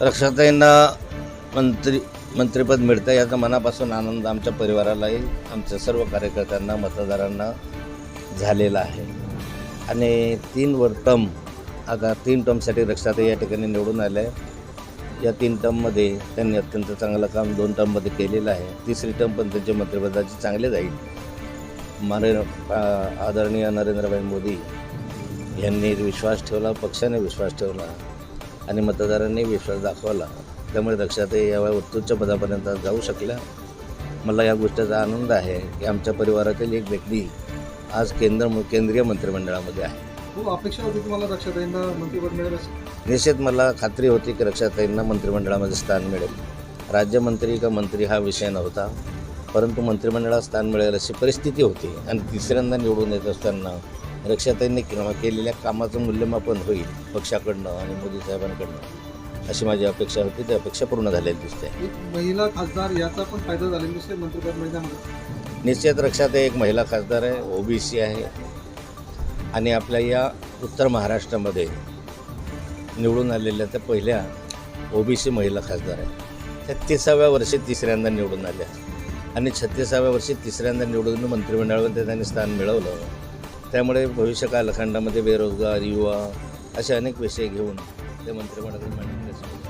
रक्षाताईंना मंत्री मंत्रिपद मिळतं याचा मनापासून आनंद आमच्या परिवारालाही आमच्या सर्व कार्यकर्त्यांना मतदारांना झालेला आहे. आणि तीन वर टर्म आता तीन टर्मसाठी रक्षाताई या ठिकाणी निवडून आल्या आहे या तीन टर्ममध्ये त्यांनी अत्यंत चांगलं काम दोन टर्ममध्ये केलेलं आहे. तिसरी टर्म पण त्यांच्या मंत्रिपदाची चांगले जाईल. मारे आदरणीय नरेंद्रभाई मोदी यांनी विश्वास ठेवला पक्षाने विश्वास ठेवला. आणि मतदारांनी विश्वास दाखवला. त्यामुळे रक्षाताई यावेळी उत्तुच्च पदापर्यंत जाऊ शकल्या. मला या गोष्टीचा आनंद आहे की आमच्या परिवारातील एक व्यक्ती आज केंद्र केंद्रीय मंत्रिमंडळामध्ये आहे. खूप अपेक्षा होती तुम्हाला रक्षाताईंना मंत्रिपद मिळेल अशी निश्चित मला खात्री होती की रक्षाताईंना मंत्रिमंडळामध्ये स्थान मिळेल. राज्यमंत्री का मंत्री हा विषय नव्हता परंतु मंत्रिमंडळात स्थान मिळेल अशी परिस्थिती होती. आणि तिसऱ्यांदा निवडून येत असताना रक्षाताईंनी केलेल्या कामाचं मूल्यमापन होईल पक्षाकडनं आणि मोदी साहेबांकडनं. अशी माझी अपेक्षा होती. ती अपेक्षा पूर्ण झालेली दिसते महिला खासदार याचा पण फायदा झालेला दिसते मंत्रिपद निश्चित रक्षाताई एक महिला खासदार आहे. ओबीसी आहे. आणि आपल्या या उत्तर महाराष्ट्रामध्ये निवडून आलेल्या त्या पहिल्या ओबीसी महिला खासदार आहे त्या तिसाव्या वर्षी तिसऱ्यांदा निवडून आल्या. आणि छत्तीसाव्या वर्षी तिसऱ्यांदा निवडून मंत्रिमंडळामध्ये त्यांनी स्थान मिळवलं. त्यामुळे भविष्य कालखंडामध्ये बेरोजगार युवा असे अनेक विषय घेऊन ते मंत्रिमंडळात मांडण्याची